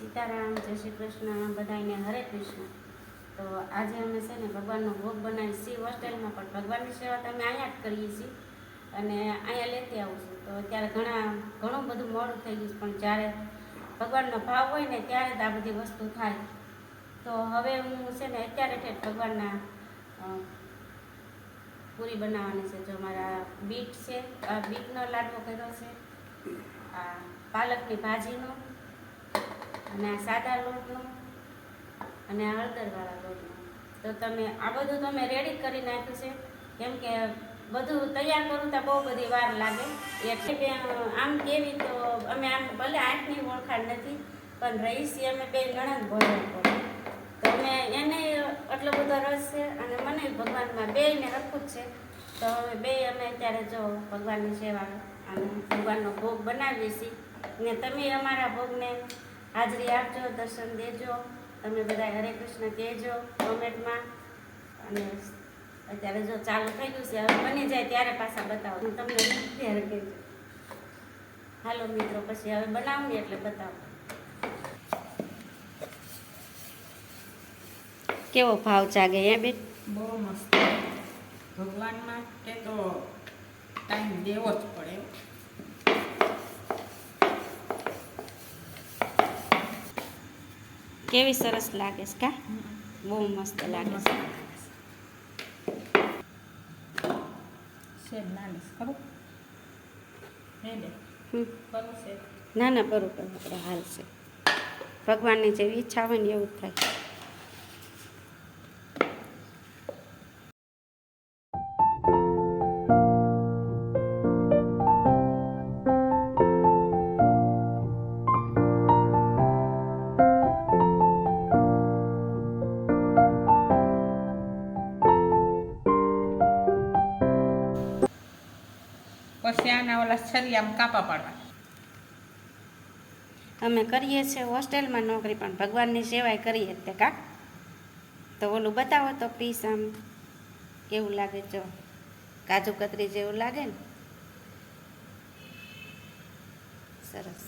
સીતારામ, જય શ્રી કૃષ્ણ બધાને હરે કૃષ્ણ. તો આજે અમે છે ને ભગવાનનો ભોગ બનાવી છીએ હોસ્ટેલમાં પણ ભગવાનની સેવા તો અમે અહીંયા જ કરીએ છીએ અને અહીંયા લેતી આવું છું. તો અત્યારે ઘણા, ઘણું બધું મોડું થઈ ગયું પણ જ્યારે ભગવાનનો ભાવ હોય ને ત્યારે જ આ બધી વસ્તુ થાય. તો હવે હું છે ને અત્યારે ઠેઠ ભગવાનના પૂરી બનાવવાની છે. જો મારા બીટ છે બીટનો લાડવો કર્યો છે, આ પાલકની ભાજીનો. અને આ સાદા લોટનો અને આ હળદરવાળા લોટનો. તો તમે, આ બધું તમે રેડી કરી નાખ્યું છે. કેમ કે બધું તૈયાર કરું તો બહુ બધી વાર લાગે. એટલે આમ કેવી તો અમે આમ ભલે આંખની ઓળખાણ નથી, પણ રહીશી અમે બે નણંદ ભોજન કરો તો અમે એને એટલો બધો રસ છે અને મને ભગવાનમાં બેયને રખવું જ છે. તો હવે બે અમે અત્યારે જો ભગવાનની સેવા અને ભગવાનનો ભોગ બનાવીએ છીએ. ને તમે અમારા ભોગને હાજરી આપજો, દર્શન દેજો, તમે બધા હરે કૃષ્ણ કહેજો કોમેન્ટમાં. અને અત્યારે જો ચાલુ થઈ ગયું છે, હવે બની જાય ત્યારે પાછા બતાવો. હું તમને ત્યારે કહેજો. હાલો મિત્રો, પછી હવે બનાવું ને એટલે બતાવો. કેવો ભાવ જાગે એ બેન? બહુ મસ્ત. ભગવાનમાં કે તો ટાઈમ દેવો જ પડે. કેવી સરસ લાગે છે કા? બહુ મસ્ત લાગે છે. ને. ના બરોબર આપણે હાલ છે. ભગવાનની જેવી ઈચ્છા હોય ને એવું જ થાય. પછી આના ઓલા છરિયામાં કાપા પાડવા. અમે કરીએ છીએ હોસ્ટેલમાં નોકરી, પણ ભગવાનની સેવાય કરીએ તે કા? તો ઓલું બતાવો તો પીસ આમ કેવું લાગે જો? કાજુ કતરી જેવું લાગે ને? સરસ.